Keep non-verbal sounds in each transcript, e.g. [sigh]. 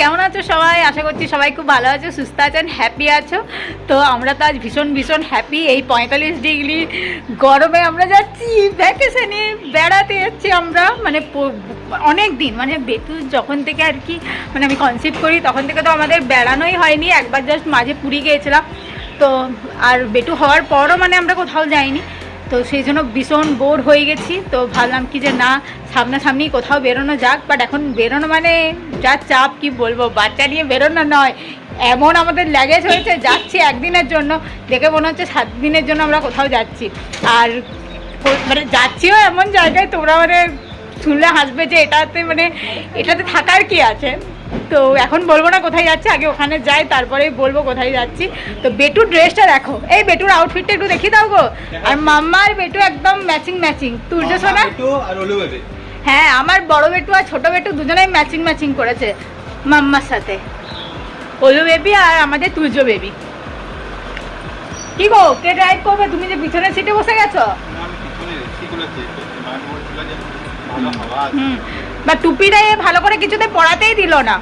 কেমন আছো সবাই? আশা করছি সবাই খুব ভালো আছো, সুস্থ আছেন হ্যাপি আছো। তো আমরা তো আজ ভীষণ ভীষণ হ্যাপি এই পঁয়তাল্লিশ ডিগ্রি গরমে আমরা যাচ্ছি ভ্যাকেশনে বেড়াতে যাচ্ছি আমরা। মানে অনেক দিন মানে বেতু যখন থেকে আর কি মানে আমি কনসিভ করি, তখন থেকে তো আমাদের বেড়ানোই হয়নি। একবার জাস্ট মাঝে পুরী গিয়েছিলাম। তো আর বেটু হওয়ার পরও মানে আমরা কোথাও যাইনি। তো সেই জন্য ভীষণ বোর হয়ে গেছি। তো ভাবলাম কি যে না, সামনাসামনি কোথাও বেরোনো যাক বাট এখন বেরোনো মানে যা চাপ, কি বলব, বাচ্চা নিয়ে বেরোনো নয়। এমন আমাদের ল্যাগেজ হয়েছে, যাচ্ছি একদিনের জন্য। দেখে মনে হচ্ছে সাত দিনের জন্য আমরা কোথাও যাচ্ছি। আর মানে যাচ্ছিও এমন জায়গায়, তোমরা মানে শুনলে হাসবে যে এটাতে মানে এটাতে থাকার কি আছে? তো এখন বলব না কোথায় যাচ্ছি আগে ওখানে যাই তারপরে বলব কোথায় যাচ্ছি। তো বেটুর ড্রেসটা দেখো। এই বেটুর আউটফিটটা একটু দেখিয়ে দাও গো। আর মাম্মা আর বেটু একদম ম্যাচিং ম্যাচিং তুর্য সোনা হ্যাঁ আমার বড় বেটু আর ছোট বেটু দুজনেই ম্যাচিং ম্যাচিং করেছে মাম্মার সাথে। ওলু বেবি আর আমাদের তুর্য বেবি কি গো কে ড্রাইভ করবে? তুমি যে পিছনের সিটে বসে গেছো? হুম। বা টুপিটা ভালো করে কিছুতে পড়াতেই দিল না।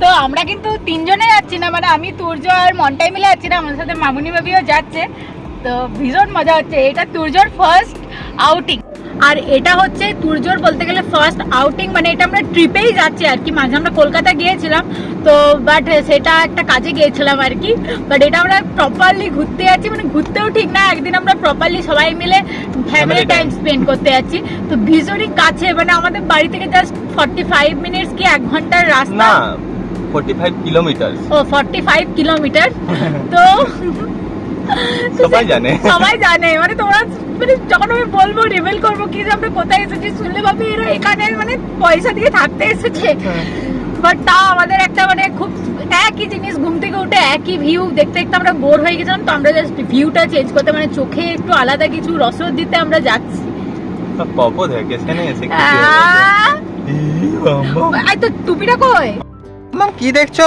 তো আমরা কিন্তু তিনজনে যাচ্ছি না মানে আমি, তুর্য আর মনটাই মিলে যাচ্ছি না আমার সাথে মামুনি বাবিও যাচ্ছে। তো ভীষণ মজা হচ্ছে, এটা তুর্যর ফার্স্ট আউটিং আর এটা হচ্ছে তুর্যর বলতে গেলে ফার্স্ট আউটিং মানে এটা আমরা ট্রিপেই যাচ্ছি আর কি। মাঝে আমরা কলকাতা গিয়েছিলাম তো বাট সেটা একটা কাজে গিয়েছিলাম আর কি। বাট এটা আমরা প্রপারলি ঘুরতে যাচ্ছি মানে ঘুরতেও ঠিক না একদিন আমরা প্রপারলি সবাই মিলে ফ্যামিলি টাইম স্পেন্ড করতে যাচ্ছি। তো ভীষণই কাছে মানে আমাদের বাড়ি থেকে জাস্ট ফর্টি ফাইভ মিনিটস কি এক ঘণ্টার রাস্তা? না 45 কিলোমিটার ও ফর্টি ফাইভ কিলোমিটার তো সবাই জানে। সবাই জানে। মানে তোমরা মানে যখন আমি বলব রিভেল করব কি যে আমরা কোথায় এসেছি শুনলে ভাবি এরা এখানে মানে পয়সা দিয়ে থাকতে এসেছে। বাট তাও আমাদের একটা মানে খুব একই জিনিস ঘুম থেকে উঠে একই ভিউ দেখতে দেখতে আমরা বোর হয়ে গেছিলাম তো আমরা জাস্ট ভিউটা চেঞ্জ করতে মানে চোখে একটু আলাদা কিছু রসদ দিতে আমরা যাচ্ছি। পপো ভ্যাকেশনে এসে কি আহ! এই তো টুপিটা কই? মাম কি দেখছ?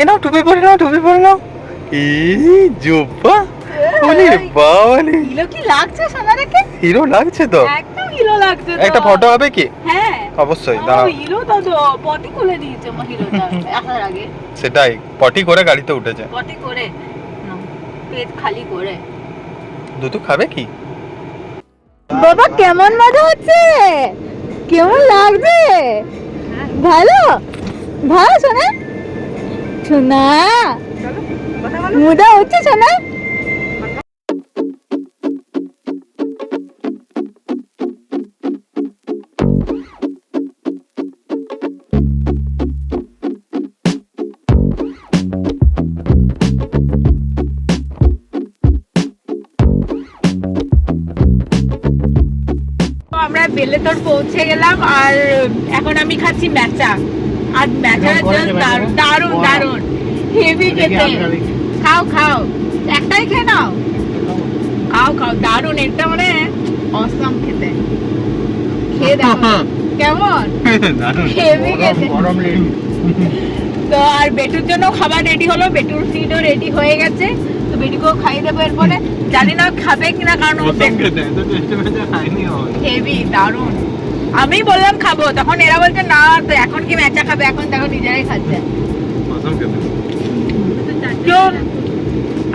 এ নাও টুপি পরে নাও টুপি পরে নাও। এই জুব্বা? ওরে হিরো কি লাগছে হিরো লাগছে তো? একদম হিরো লাগছে তো। একটা ফটো হবে কি? হ্যাঁ। অবশ্যই দাঁড়াও। হিরো তো তো পটি খুলে দিয়েছে আমার হিরোটা আসার আগে। সেটাই পটি করে গাড়িতে উঠেছে। পটি করে। পেট খালি করে। দুধু খাবে কি? বাবা কেমন মজা হচ্ছে? কেমন লাগছে? ভালো? ভালো শোনা শোনা। মুদা হচ্ছে তো আমরা বেলেতর পৌঁছে গেলাম আর এখন আমি খাচ্ছি ম্যাচা। আর just দারুণ দারুণ হেভি খেতে। খাও খাও। একটাই খেয়ে নাও। খাও খাও। দারুণ এটা মানে অসম খেতে। খেয়ে দেখো। কেমন? [laughs] হেভি খেতে। তো আর বেটুর জন্য খাবার রেডি হলো। বেটুর ফিডও রেডি হয়ে গেছে। তো বেটুকেও খাইয়ে দেবো এরপরে। জানি না খাবে কিনা কারণ হেভি দারুণ। আমি বললাম খাব তখন এরা বলছে না তো এখন কি ম্যাচা খাবে? এখন দেখো নিজেরাই খাচ্ছে।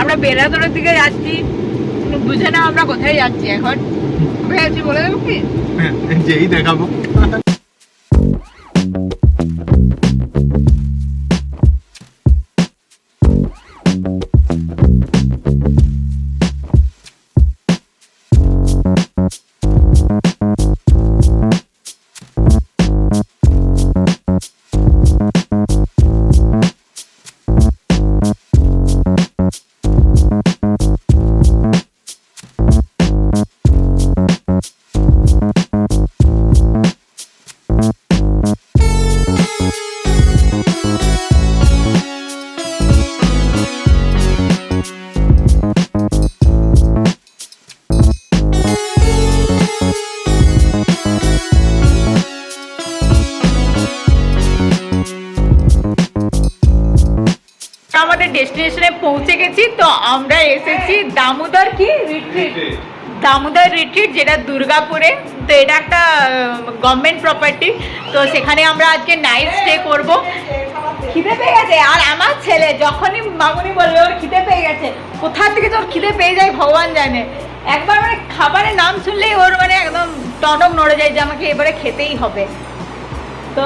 আমরা বেড়াতোড়ের দিকে যাচ্ছি। বুঝে না আমরা কোথায় যাচ্ছি এখন। কোথায় যাচ্ছি বলে দেবো কি? যেই দেখাবো। পৌঁছে গেছি তো আমরা এসেছি দামোদর কি? রিট্রিট দামোদর রিট্রিট যেটা দুর্গাপুরে। তো এটা একটা গভর্নমেন্ট প্রপার্টি তো সেখানে আমরা আজকে নাইট স্টে করব। খিদে পেয়ে গেছে। আর আমার ছেলে যখনই মামুনি বলবে ওর খিদে পেয়ে গেছে কোথা থেকে তোর খিদে পেয়ে যায় ভগবান জানে। একবার মানে খাবারের নাম শুনলেই ওর মানে একদম টনক নড়ে যায় যে আমাকে এবারে খেতেই হবে। তো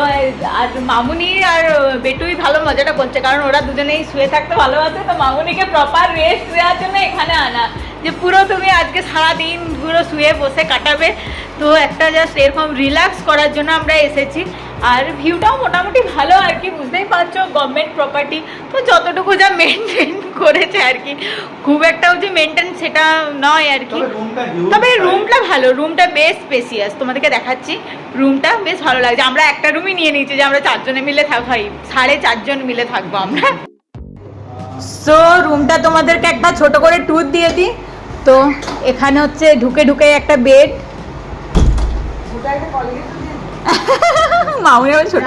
আর মামুনি আর বেটুই ভালো মজাটা করছে, কারণ ওরা দুজনেই শুয়ে থাকতে ভালোবাসে, তো মামুনিকে প্রপার রেস্ট দেওয়ার জন্য এখানে আনা। যে পুরো তুমি আজকে সারাদিন পুরো শুয়ে বসে কাটাবে, তো একটা জাস্ট এরকম রিল্যাক্স করার জন্য আমরা এসেছি। আর ভিউটাও মোটামুটি কি বুঝতেই পারছ গভর্নমেন্ট প্রপার্টি তো যতটুকু যা মেনটেন করেছে আর কি খুব একটাও যে মেনটেন সেটা নয় আর কি। তবে রুমটা ভালো রুমটা বেশ স্পেসিয়াস তোমাদেরকে দেখাচ্ছি রুমটা বেশ ভালো লাগছে। আমরা একটা রুমই নিয়ে নিয়েছি যে আমরা চারজনে মিলে থাক ভাই সাড়ে চারজন মিলে থাকব আমরা। সো রুমটা তোমাদেরকে একটা ছোট করে ট্যুর দিয়ে দিই। তো এখানে হচ্ছে ঢুকে ঢুকে একটা বেড [laughs] মামুনি ছোট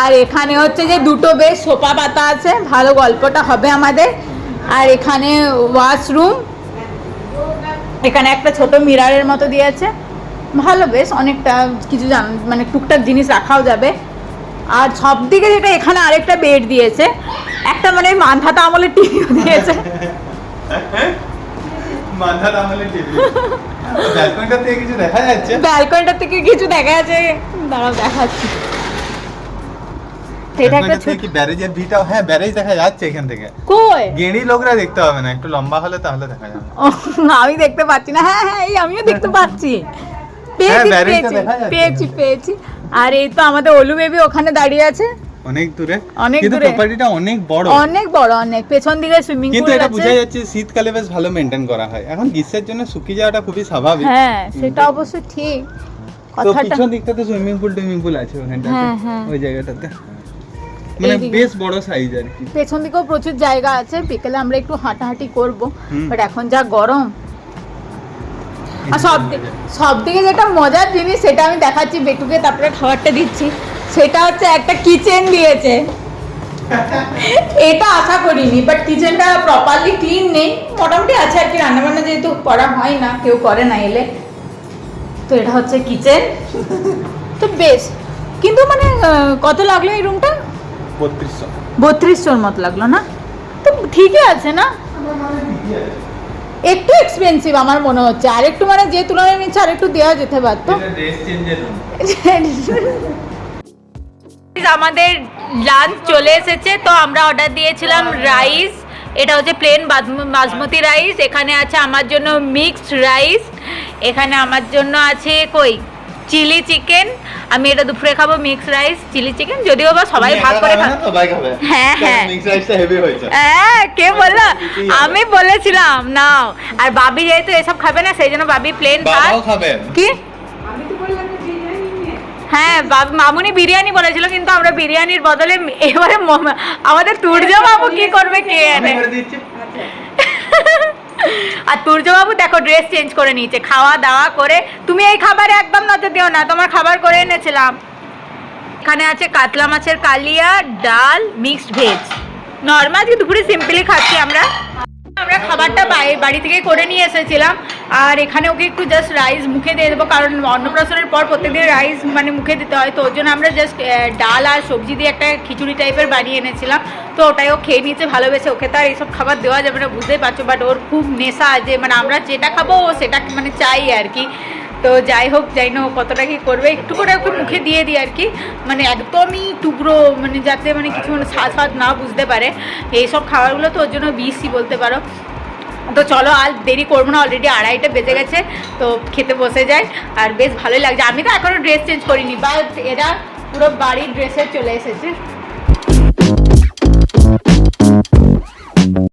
আর এখানে হচ্ছে যে দুটো বেশ সোফা পাতা আছে ভালো গল্পটা হবে আমাদের। আর এখানে ওয়াশরুম এখানে একটা ছোট মিরারের মতো দিয়েছে। ভালো বেশ অনেকটা কিছু জান মানে টুকটাক জিনিস রাখাও যাবে। আর সব দিকে যেটা এখানে আরেকটা বেড দিয়েছে একটা মানে মান্ধাতা আমলের টিভিও দিয়েছে। মাথা আমলে টিভি ব্যালকনিটা থেকে কিছু দেখা যাচ্ছে? ব্যালকনিটা থেকে কিছু দেখা যাচ্ছে। দাঁড়াও দেখাচ্ছি। এটা একটা ছোট কি ব্যারেজের ভিটাও হ্যাঁ ব্যারেজ দেখা যাচ্ছে এখান থেকে। কই? গেঁড়ি লোকরা দেখতে হবে না। একটু লম্বা হলে তাহলে দেখা যাবে। আমি দেখতে পাচ্ছি না। হ্যাঁ হ্যাঁ এই আমিও দেখতে পাচ্ছি। পেয়েছি হ্যাঁ, পেয়েছি পেয়েছি পেয়েছি। আর এই তো আমাদের অলু বেবি ওখানে দাঁড়িয়ে আছে। অনেক দূরে। অনেক দূরে। প্রপার্টিটা অনেক বড়। অনেক বড় অনেক। পেছন দিকে সুইমিং কিন্তু এটা বোঝা যাচ্ছে শীতকালে বেশ ভালো করা হয়। এখন গ্রীষ্মের জন্য শুকিয়ে যাওয়াটা খুবই স্বাভাবিক। হ্যাঁ সেটা অবশ্য ঠিক। তো পিছন দিকটাতে সুইমিং পুল পুল আছে ওখানটাতে হ্যাঁ, হ্যাঁ। ওই জায়গাটাতে। মানে বেশ বড় সাইজ আর কি। পেছন দিকেও প্রচুর জায়গা আছে। বিকেলে আমরা একটু হাঁটাহাঁটি করব। বাট এখন যা গরম। আর সব সব থেকে যেটা মজার জিনিস সেটা আমি দেখাচ্ছি বেটুকে তারপরে খাবারটা দিচ্ছি। সেটা হচ্ছে একটা কিচেন দিয়েছে। এটা আশা করিনি বাট কিচেনটা প্রপারলি ক্লিন নেই। মোটামুটি আছে আর কি রান্নাবান্না যেহেতু করা হয় না কেউ করে না এলে। তো এটা হচ্ছে কিচেন তো বেশ কিন্তু মানে কত লাগল এই রুমটা বত্রিশশো। বত্রিশশোর মতো লাগল না? তো ঠিকই আছে না? একটু এক্সপেন্সিভ আমার মনে হচ্ছে। আর একটু মানে যে তুলনায় নিচ্ছে আর একটু দেওয়া যেতে পারতো। [laughs] আমাদের লাঞ্চ চলে এসেছে তো আমরা অর্ডার দিয়েছিলাম রাইস এটা হচ্ছে প্লেন বাসমতি রাইস এখানে আছে আমার জন্য মিক্সড রাইস এখানে আমার জন্য আছে কই? চিলি চিকেন আমি এটা দুপুরে খাব মিক্সড রাইস চিলি চিকেন যদিও বা সবাই ভাগ করে খাবে হ্যাঁ, হ্যাঁ। মিক্স রাইসটা হেভি হয়েছে। হ্যাঁ কে বলল? আমি বলেছিলাম নাও। আর বাবি যেহেতু এসব খাবে না সেই জন্য বাবি প্লেন ভাত। বাবাও কি? হ্যাঁ মামুনি বিরিয়ানি বলেছিল কিন্তু আমরা বিরিয়ানির বদলে এবারে আমাদের তুর্য বাবু কি করবে কে জানে? আর বাবু দেখো ড্রেস চেঞ্জ করে নিয়েছে খাওয়া দাওয়া করে। তুমি এই খাবারে একদম নজর দিও না তোমার খাবার করে এনেছিলাম। এখানে আছে কাতলা মাছের কালিয়া ডাল মিক্সড ভেজ নর্মাল আজকে দুপুরে সিম্পলি খাচ্ছি আমরা। আমরা খাবারটা বাড়ি থেকে করে নিয়ে এসেছিলাম। আর এখানে ওকে একটু জাস্ট রাইস মুখে দিয়ে দেবো, কারণ অন্নপ্রাশনের পর প্রত্যেকদিন রাইস মানে মুখে দিতে হয়। তো ওর জন্য আমরা জাস্ট ডাল আর সবজি দিয়ে একটা খিচুড়ি টাইপের বানিয়ে এনেছিলাম। তো ওটাই ও খেয়ে নিয়েছে, ভালোবেসে। ওকে তো আর এইসব খাবার দেওয়া যাবে না, বুঝতেই পারছ। বাট ওর খুব নেশা আছে মানে আমরা যেটা খাব, ও সেটা মানে চাই আর কি। তো যাই হোক, যাই না কতটা কি করবে, একটু করে ওকে মুখে দিয়ে দিই আর কি। মানে একদমই টুকরো মানে যাতে মানে কিছু মানে স্বাদ স্বাদ না বুঝতে পারে। এইসব খাবারগুলো তো ওর জন্য বিসি বলতে পারো। তো চলো, আর দেরি করব না অলরেডি আড়াইটা বেজে গেছে, তো খেতে বসে যায় আর বেশ ভালোই লাগছে। আমি তো এখনও ড্রেস চেঞ্জ করিনি বা এরা পুরো বাড়ির ড্রেসে চলে এসেছে।